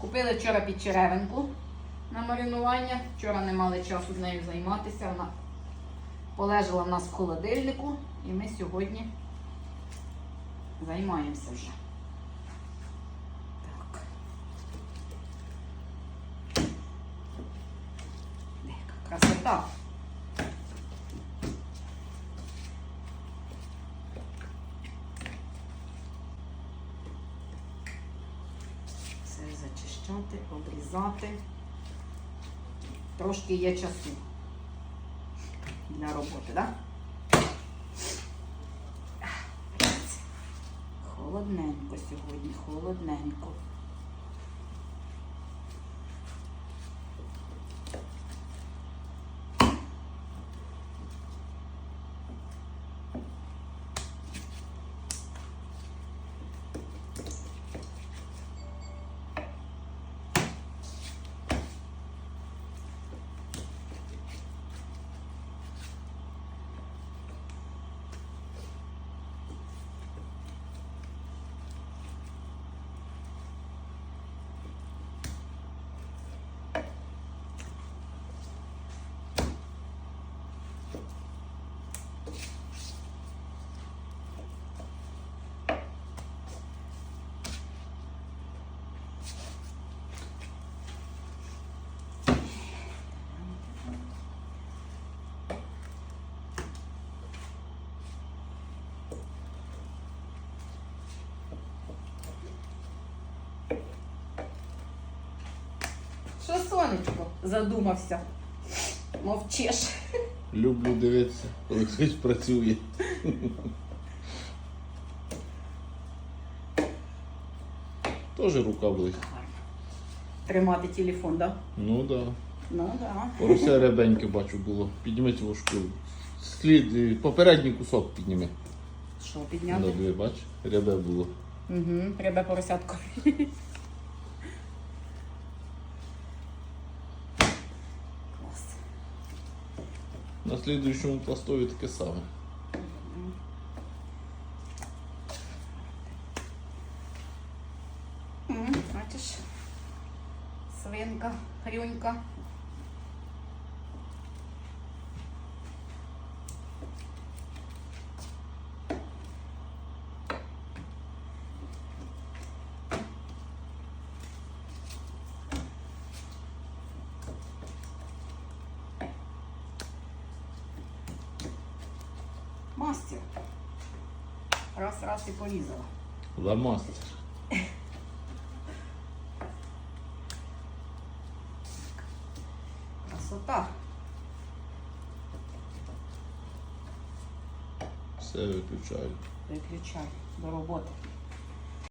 Купили вчора підчеревинку на маринування. Вчора не мали часу з нею займатися. Вона полежала в нас в холодильнику і ми сьогодні займаємося вже. Так. Красота. Все зачищати, обрізати. Трошки є часу для роботи, так? Холодненько сьогодні, холодненько. Що сонечко задумався? Мовчиш. Люблю дивитися, коли хтось працює. Теж рука болить. Тримати телефон, так? Да? Ну так. Да. Ну так. Да. Порося рябеньке бачу було. Підніметь вушку. Слід, е, попередній кусок підніми. Що підняти? дві, бач, рябе було. Угу, треба поросятку. Клас. На слідуючому пластові таке саме. Бачиш? Свинка, хрюнька. Мастер. Раз, раз і порізала. Ламастер. Красота. Все виключаю. Виключай до роботи.